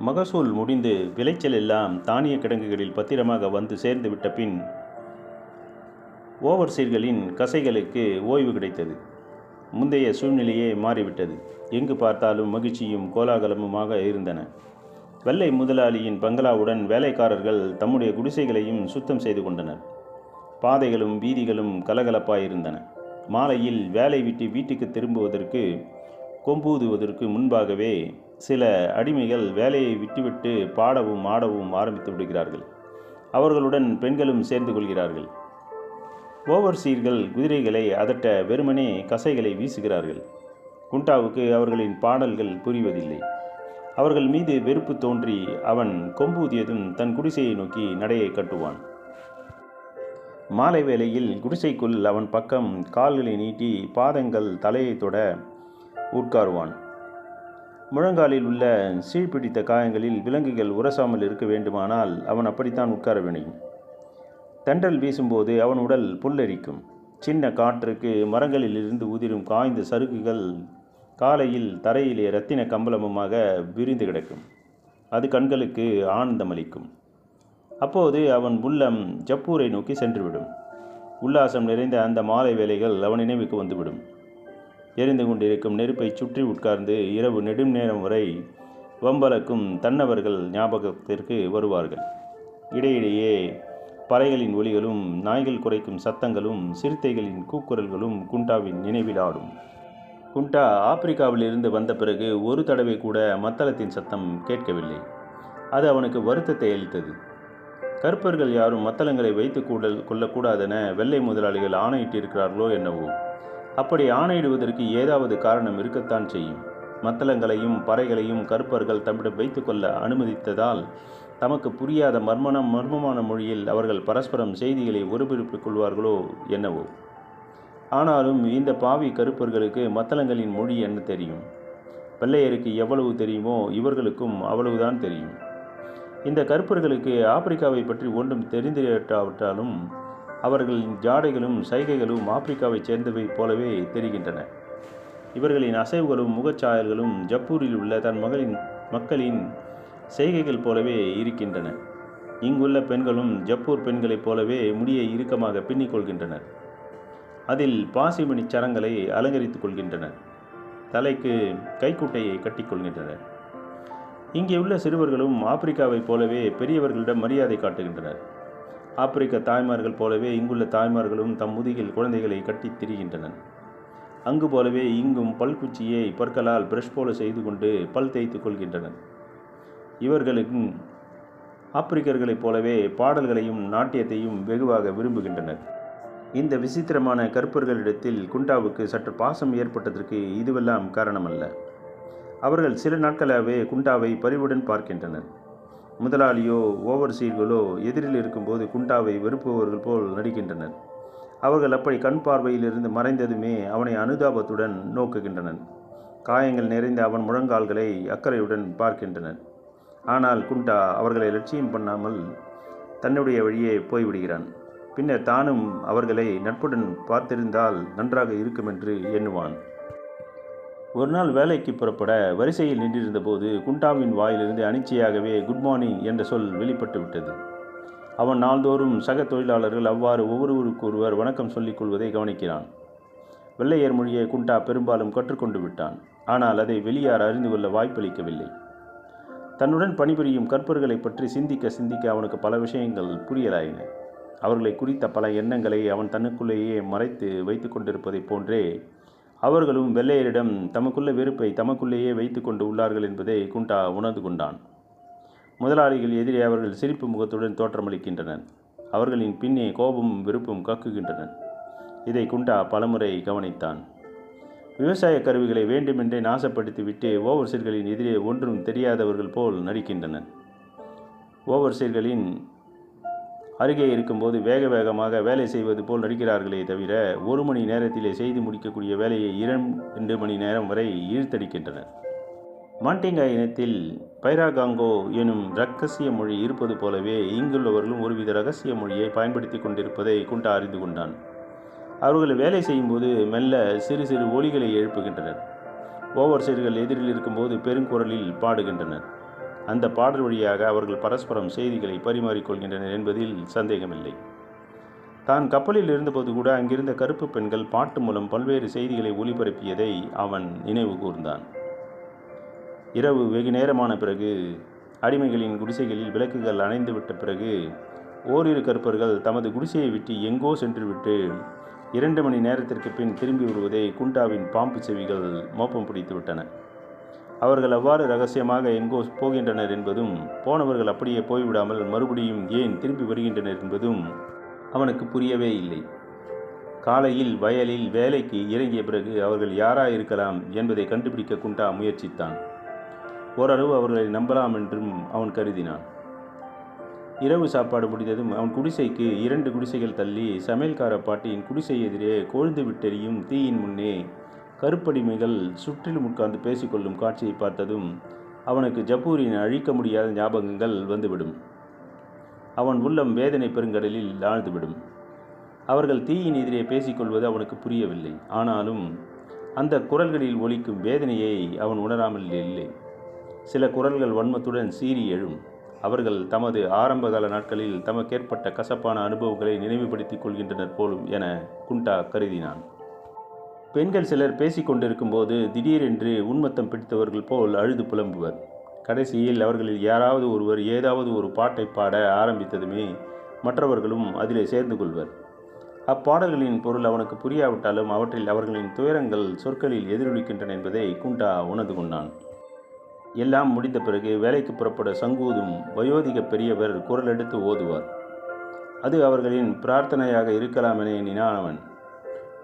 மகசூல் முடிந்து விளைச்சல் எல்லாம் தானிய கிடங்குகளில் பத்திரமாக வந்து சேர்ந்துவிட்ட பின் ஓவர்சீர்களின் கசைகளுக்கு ஓய்வு கிடைத்தது. முந்தைய சூழ்நிலையே மாறிவிட்டது. எங்கு பார்த்தாலும் மகிழ்ச்சியும் கோலாகலமுமாக இருந்தன. வெள்ளை முதலாளியின் பங்களாவுடன் வேலைக்காரர்கள் தம்முடைய குடிசைகளையும் சுத்தம் செய்து கொண்டனர். பாதைகளும் வீதிகளும் கலகலப்பாயிருந்தன. மாலையில் வேலை விட்டு வீட்டுக்கு திரும்புவதற்கு கொம்பூதுவதற்கு முன்பாகவே சில அடிமைகள் வேலையை விட்டுவிட்டு பாடவும் ஆடவும் ஆரம்பித்து விடுகிறார்கள். அவர்களுடன் பெண்களும் சேர்ந்து கொள்கிறார்கள். ஓவர்சீர்கள் குதிரைகளை அதட்ட வெறுமனே கசைகளை வீசுகிறார்கள். குண்டாவுக்கு அவர்களின் பாடல்கள் புரிவதில்லை. அவர்கள் மீது வெறுப்பு தோன்றி அவன் கொம்பூதியதும் தன் குடிசையை நோக்கி நடையை கட்டுவான். மாலை வேளையில் குடிசைக்குள் அவன் பக்கம் கால்களை நீட்டி பாதங்கள் தலையை தொட உட்காருவான். முழங்காலில் உள்ள சீழ்பிடித்த காயங்களில் விலங்குகள் உரசாமல் இருக்க வேண்டுமானால் அவன் அப்படித்தான் உட்கார வேண்டும். தண்டல் வீசும்போது அவன் உடல் புல்லரிக்கும். சின்ன காற்றுக்கு மரங்களில் இருந்து உதிரும் காய்ந்த சருக்குகள் காலையில் தரையிலே இரத்தின கம்பளமுமாக விரிந்து கிடக்கும். அது கண்களுக்கு ஆனந்தமளிக்கும். அப்போது அவன் உள்ளம் ஜப்பூரை நோக்கி சென்றுவிடும். உல்லாசம் நிறைந்த அந்த மாலை வேலைகள் அவன் நினைவுக்கு வந்துவிடும். எரிந்து கொண்டிருக்கும் நெருப்பை சுற்றி உட்கார்ந்து இரவு நெடும் நேரம் வரை வம்பலக்கும் தன்னவர்கள் ஞாபகத்திற்கு வருவார்கள். இடையிடையே பறைகளின் ஒலிகளும் நாய்கள் குறைக்கும் சத்தங்களும் சிறுத்தைகளின் கூக்குரல்களும் குண்டாவின் நினைவில் ஆடும் குண்டா ஆப்பிரிக்காவிலிருந்து வந்த பிறகு ஒரு தடவை கூட மத்தளத்தின் சத்தம் கேட்கவில்லை. அது அவனுக்கு வருத்தத்தை அளித்தது. கருப்பர்கள் யாரும் மத்தளங்களை வைத்து கூட கொள்ளக்கூடாதென வெள்ளை முதலாளிகள் ஆணையிட்டிருக்கிறார்களோ என்னவோ. அப்படி ஆணையிடுவதற்கு ஏதாவது காரணம் இருக்கத்தான் செய்யும். மத்தளங்களையும் பறைகளையும் கருப்பர்கள் தம்மிடம் வைத்துக்கொள்ள அனுமதித்ததால் தமக்கு புரியாத மர்மன மர்மமான மொழியில் அவர்கள் பரஸ்பரம் செய்திகளை ஒருபிரிப்பிக் கொள்வார்களோ என்னவோ? ஆனாலும் இந்த பாவி கருப்பர்களுக்கு மத்தளங்களின் மொழி என்ன தெரியும்? வெள்ளையருக்கு எவ்வளவு தெரியுமோ இவர்களுக்கும் அவ்வளவுதான் தெரியும். இந்த கருப்பர்களுக்கு ஆப்பிரிக்காவை பற்றி ஒன்றும் தெரிந்திராவிட்டாலும் அவர்களின் ஜாடைகளும் சைகைகளும் ஆப்பிரிக்காவைச் சேர்ந்தவை போலவே தெரிகின்றன. இவர்களின் அசைவுகளும் முகச்சாயல்களும் ஜப்பூரில் உள்ள தன் மகளின் மக்களின் செய்கைகள் போலவே இருக்கின்றன. இங்குள்ள பெண்களும் ஜப்பூர் பெண்களைப் போலவே முடியை இறுக்கமாக பின்னிக்கொள்கின்றனர் அதில் பாசிமணி சரங்களை அலங்கரித்துக் கொள்கின்றனர். தலைக்கு கைக்குட்டையை கட்டிக்கொள்கின்றனர் இங்கே உள்ள சிறுவர்களும் ஆப்பிரிக்காவைப் போலவே பெரியவர்களிடம் மரியாதை காட்டுகின்றனர். ஆப்பிரிக்க தாய்மார்கள் போலவே இங்குள்ள தாய்மார்களும் தம் முதுகில் குழந்தைகளை கட்டித் திரிகின்றனர். அங்கு போலவே இங்கும் பல்குச்சியை பற்களால் பிரஷ் போல செய்து கொண்டு பல் தேய்த்து கொள்கின்றனர். இவர்களுக்கும் ஆப்பிரிக்கர்களைப் போலவே பாடல்களையும் நாட்டியத்தையும் வெகுவாக விரும்புகின்றனர். இந்த விசித்திரமான கருப்பர்களிடத்தில் குண்டாவுக்கு சற்று பாசம் ஏற்பட்டதற்கு இதுவெல்லாம் காரணமல்ல. அவர்கள் சில நாட்களாகவே குண்டாவை பரிவுடன் பார்க்கின்றனர். முதலாளியோ ஓவர்சீர்களோ எதிரில் இருக்கும்போது குண்டாவை வெறுப்பவர்கள் போல் நடிக்கின்றனர். அவர்கள் அப்படி கண் பார்வையிலிருந்து மறைந்ததுமே அவனை அனுதாபத்துடன் நோக்குகின்றனர். காயங்கள் நிறைந்த அவன் முழங்கால்களை அக்கறையுடன் பார்க்கின்றனர். ஆனால் குண்டா அவர்களை லட்சியம் பண்ணாமல் தன்னுடைய வழியே போய்விடுகிறான். பின்னர் தானும் அவர்களை நட்புடன் பார்த்திருந்தால் நன்றாக இருக்கும் என்று எண்ணுவான். ஒரு நாள் வேலைக்கு புறப்பட வரிசையில் நின்றிருந்தபோது குண்டாவின் வாயிலிருந்து அனிச்சையாகவே குட் மார்னிங் என்ற சொல் வெளிப்பட்டு விட்டது. அவன் நாள்தோறும் சக தொழிலாளர்கள் அவ்வாறு ஒவ்வொருவருக்கொருவர் வணக்கம் சொல்லிக் கொள்வதை கவனிக்கிறான். வெள்ளையர் மொழியை குண்டா பெரும்பாலும் கற்றுக்கொண்டு விட்டான். ஆனால் அதை வெளியார் அறிந்து கொள்ள வாய்ப்பளிக்கவில்லை. தன்னுடன் பணிபுரியும் கற்பர்களை பற்றி சிந்திக்க சிந்திக்க அவனுக்கு பல விஷயங்கள் புரியலாயின. அவர்களை குறித்த பல எண்ணங்களை அவன் தன்னுக்குள்ளேயே மறைத்து வைத்து கொண்டிருப்பதைப் போன்றே அவர்களும் வெள்ளையரிடம் தமக்குள்ள வெறுப்பை தமக்குள்ளேயே வைத்து கொண்டு உள்ளார்கள் என்பதை குண்டா உணர்ந்து கொண்டான். முதலாளிகள் எதிரே அவர்கள் சிரிப்பு முகத்துடன் தோற்றமளிக்கின்றனர். அவர்களின் பின்னே கோபமும் வெறுப்பும் கக்குகின்றனர் இதை குண்டா பலமுறை கவனித்தான். விவசாய கருவிகளை வேண்டுமென்றே நாசப்படுத்திவிட்டு ஓவர்சீர்களின் எதிரே ஒன்றும் தெரியாதவர்கள் போல் நடிக்கின்றனர். ஓவர்சீர்களின் அருகே இருக்கும்போது வேக வேகமாக வேலை செய்வது போல் நடிக்கிறார்களே தவிர ஒரு மணி நேரத்திலே செய்து முடிக்கக்கூடிய வேலையை இரண்டு மணி நேரம் வரை இழுத்தடிக்கின்றனர். மாண்டிங்கா இனத்தில் பைராகாங்கோ எனும் ரகசிய மொழி இருப்பது போலவே இங்குள்ளவர்களும் ஒருவித ரகசிய மொழியை பயன்படுத்தி கொண்டிருப்பதை குண்டா அறிந்து கொண்டான். அவர்கள் வேலை செய்யும்போது மெல்ல சிறு சிறு ஒலிகளை எழுப்புகின்றனர். ஓவர்சீர்கள் எதிரில் இருக்கும்போது பெருங்குரலில் பாடுகின்றனர். அந்த பாடல் வழியாக அவர்கள் பரஸ்பரம் செய்திகளை பரிமாறிக்கொள்கின்றனர் என்பதில் சந்தேகமில்லை. தான் கப்பலில் இருந்தபோது கூட அங்கிருந்த கருப்பு பெண்கள் பாட்டு மூலம் பல்வேறு செய்திகளை ஒளிபரப்பியதை அவன் நினைவு கூர்ந்தான். இரவு வெகு நேரமான பிறகு அடிமைகளின் குடிசைகளில் விளக்குகள் அணைந்துவிட்ட பிறகு ஓரிரு கருப்பர்கள் தமது குடிசையை விட்டு எங்கோ சென்றுவிட்டு இரண்டு மணி நேரத்திற்கு பின் திரும்பி வருவதை குண்டாவின் பாம்பு செவிகள் மோப்பம் பிடித்து விட்டன. அவர்கள் அவ்வாறு ரகசியமாக எங்கோ போகின்றனர் என்பதும் போனவர்கள் அப்படியே போய்விடாமல் மறுபடியும் ஏன் திரும்பி வருகின்றனர் என்பதும் அவனுக்கு புரியவே இல்லை. காலையில் வயலில் வேலைக்கு இறங்கிய பிறகு அவர்கள் யாராக இருக்கலாம் என்பதை கண்டுபிடிக்க குண்டா முயற்சித்தான். ஓரளவு அவர்களை நம்பலாம் என்றும் அவன் கருதினான். இரவு சாப்பாடு முடிந்ததும் அவன் குடிசைக்கு இரண்டு குடிசைகள் தள்ளி சமையல்கார பாட்டியின் குடிசை எதிரே கொழுந்து விட்டெறியும் தீயின் முன்னே கருப்படிமைகள் சுற்றிலும் உட்கார்ந்து பேசிக்கொள்ளும் காட்சியை பார்த்ததும் அவனுக்கு ஜப்பூரின் அழிக்க முடியாத ஞாபகங்கள் வந்துவிடும். அவன் உள்ளம் வேதனை பெருங்கடலில் ஆழ்ந்துவிடும். அவர்கள் தீயின் எதிரே பேசிக்கொள்வது அவனுக்கு புரியவில்லை. ஆனாலும் அந்த குரல்களில் ஒலிக்கும் வேதனையை அவன் உணராமல் இல்லை. சில குரல்கள் வன்மத்துடன் சீறி எழும். அவர்கள் தமது ஆரம்பகால நாட்களில் தமக்கேற்பட்ட கசப்பான அனுபவங்களை நினைவுபடுத்திக் கொள்கின்றனர் போலும் என குண்டா கருதினான். பெண்கள் சிலர் பேசிக்கொண்டிருக்கும் போது திடீரென்று உன்மத்தம் பிடித்தவர்கள் போல் அழுது புலம்புவர். கடைசியில் அவர்களில் யாராவது ஒருவர் ஏதாவது ஒரு பாட்டை பாட ஆரம்பித்ததுமே மற்றவர்களும் அதிலே சேர்ந்து கொள்வர். அப்பாடல்களின் பொருள் அவனுக்கு புரியாவிட்டாலும் அவற்றில் அவர்களின் துயரங்கள் சொற்களில் எதிரொலிக்கின்றன என்பதை குண்டா உணர்ந்து கொண்டான். எல்லாம் முடிந்த பிறகு வேலைக்கு புறப்பட சங்கூதும் வயோதிக பெரியவர் குரல் எடுத்து ஓதுவார். அது அவர்களின் பிரார்த்தனையாக இருக்கலாம் என எண்ணினான் அவன்.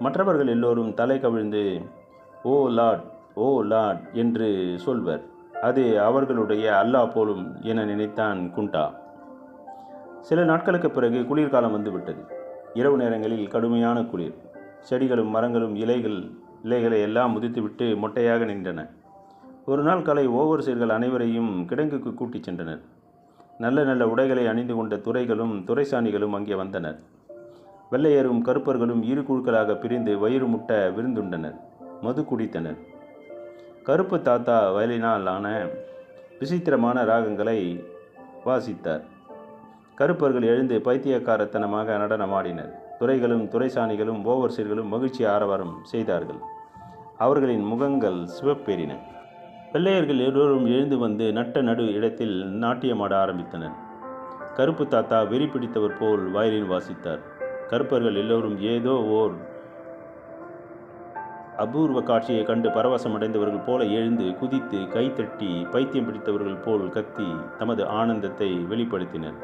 மற்றவர்கள் எல்லோரும் தலை கவிழ்ந்து ஓ லாட் ஓ லாட் என்று சொல்வர். அது அவர்களுடைய அல்லாஹ் போலும் என நினைத்தான் குண்டா. சில நாட்களுக்கு பிறகு குளிர்காலம் வந்துவிட்டது. இரவு நேரங்களில் கடுமையான குளிர். செடிகளும் மரங்களும் இலைகள் இலைகளை எல்லாம் முதித்துவிட்டு மொட்டையாக நின்றன. ஒரு நாள் காலை ஓவர்சீர்கள் அனைவரையும் கிடங்குக்கு கூட்டிச் சென்றனர். நல்ல நல்ல உடைகளை அணிந்து கொண்ட துறைகளும் துறைசாணிகளும் அங்கே வந்தனர். வெள்ளையரும் கருப்பர்களும் இரு குழுக்களாக பிரிந்து வயிறு முட்ட விருந்துண்டனர் மது குடித்தனர். கருப்பு தாத்தா வயலினாலான விசித்திரமான ராகங்களை வாசித்தார். கருப்பர்கள் எழுந்து பைத்தியக்காரத்தனமாக நடனமாடினர். துறைகளும் துறைசாணிகளும் ஓவர்சீர்களும் மகிழ்ச்சி ஆரவாரம் செய்தார்கள். அவர்களின் முகங்கள் சிவப்பேறின. வெள்ளையர்கள் எல்லோரும் எழுந்து வந்து நட்ட நடு இடத்தில் நாட்டியமாட ஆரம்பித்தனர். கருப்பு தாத்தா வெறி பிடித்தவர் போல் வயலின் வாசித்தார். கருப்பர்கள் எல்லோரும் ஏதோ ஓர் அபூர்வ காட்சியை கண்டு பரவசம் அடைந்தவர்கள் போல எழுந்து குதித்து கைத்தட்டி பைத்தியம் பிடித்தவர்கள் போல் கத்தி தமது ஆனந்தத்தை வெளிப்படுத்தினர்.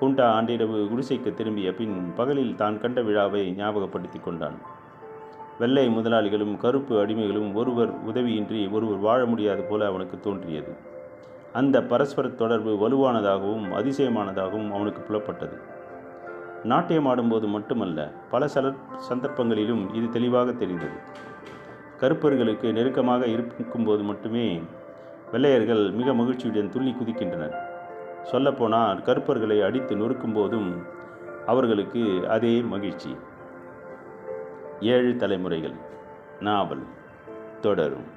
குண்டா ஆண்டிரவு குடிசைக்கு திரும்பிய பின் பகலில் தான் கண்ட விழாவை ஞாபகப்படுத்தி கொண்டான். வெள்ளை முதலாளிகளும் கருப்பு அடிமைகளும் ஒருவர் உதவியின்றி ஒருவர் வாழ முடியாது போல அவனுக்கு தோன்றியது. அந்த பரஸ்பர தொடர்பு வலுவானதாகவும் அதிசயமானதாகவும் அவனுக்கு புலப்பட்டது. நாட்டியம் ஆடும்போது மட்டுமல்ல பல சல சந்தர்ப்பங்களிலும் இது தெளிவாக தெரிந்தது. கருப்பர்களுக்கு நெருக்கமாக இருக்கும்போது மட்டுமே வெள்ளையர்கள் மிக மகிழ்ச்சியுடன் துள்ளி குதிக்கின்றனர். சொல்லப்போனால் கருப்பர்களை அடித்து நொறுக்கும் போதும் அவர்களுக்கு அதே மகிழ்ச்சி. ஏழு தலைமுறைகள். நாவல். தொடரும்.